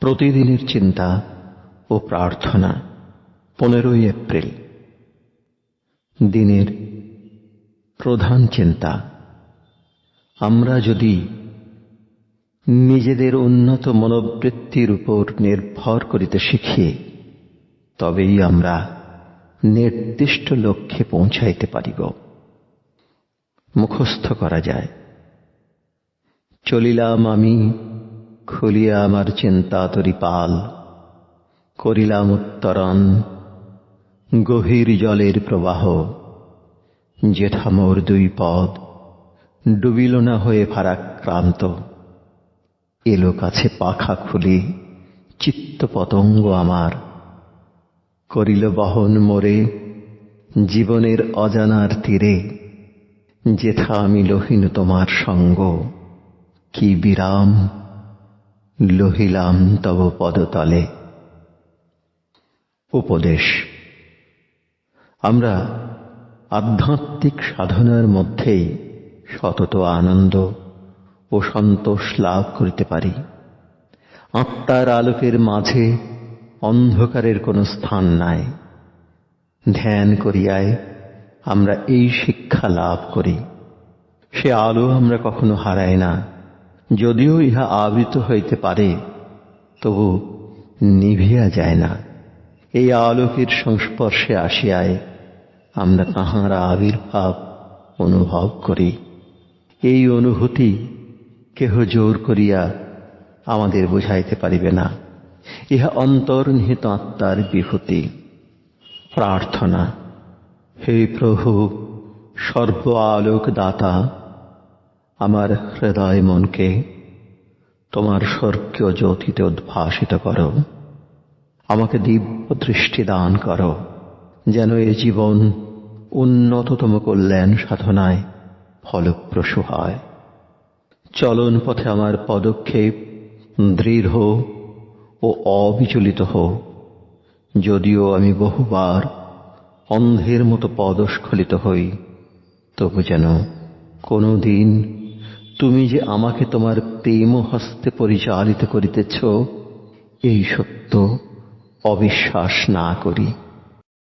প্রতিদিনের চিন্তা ও প্রার্থনা পনেরোই এপ্রিল। দিনের প্রধান চিন্তা, আমরা যদি নিজেদের উন্নত মনোবৃত্তির উপর নির্ভর করিতে শিখি, তবেই আমরা নির্দিষ্ট লক্ষ্যে পৌঁছাইতে পারিব। মুখস্থ করা যায়। চলিলাম আমি খুলিয়া আমার চিন্তা তরি পাল। করিলাম উত্তরণ, গভীর জলের প্রবাহ। যেথা মোর দুই পদ, ডুবিল না হয়ে ভারাক্রান্ত। এলো কাছে পাখা খুলি, চিত্ত পতঙ্গ আমার। করিল বহন মোরে, জীবনের অজানার তীরে। যেথা আমি লোহিন তোমার সঙ্গ, কি বিরাম। লহিলাম তব পদতলে। উপদেশ। আমরা আধ্যাত্মিক সাধনার মধ্যেই সতত আনন্দ ও সন্তোষ লাভ করিতে পারি। আত্মার আলোকের মাঝে অন্ধকারের কোনো স্থান নাই। ধ্যান করিয়ায় আমরা এই শিক্ষা লাভ করি। সে আলো আমরা কখনো হারাই না। যদিও ইহা আবৃত হইতে পারে, তবু নিভিয়া যায় না। এই আলোকের সংস্পর্শে আসিয়ায় আমরা তাহার আবির্ভাব অনুভব করি। এই অনুভূতি কেহ জোর করিয়া আমাদের বুঝাইতে পারিবে না। ইহা অন্তর্নিহিত আত্মার বিভূতি। প্রার্থনা, হে প্রভু, সর্ব আলোক দাতা আমার হৃদয় মনকে তোমার স্বর্গীয় জ্যোতিতে উদ্ভাসিত করো। আমাকে দিব্য দৃষ্টি দান করো, যেন এ জীবন উন্নততম কল্যাণ সাধনায় ফলপ্রসূ হয়। চলন পথে আমার পদক্ষেপ দৃঢ় ও অবিচলিত হোক, যদিও আমি বহুবার অন্ধের মতো পদস্খলিত হই, তবু যেন কোনো দিন তুমি যে আমাকে তোমার প্রেম হস্তে পরিচালিত করিতেছ এই সত্য অবিশ্বাস না করি।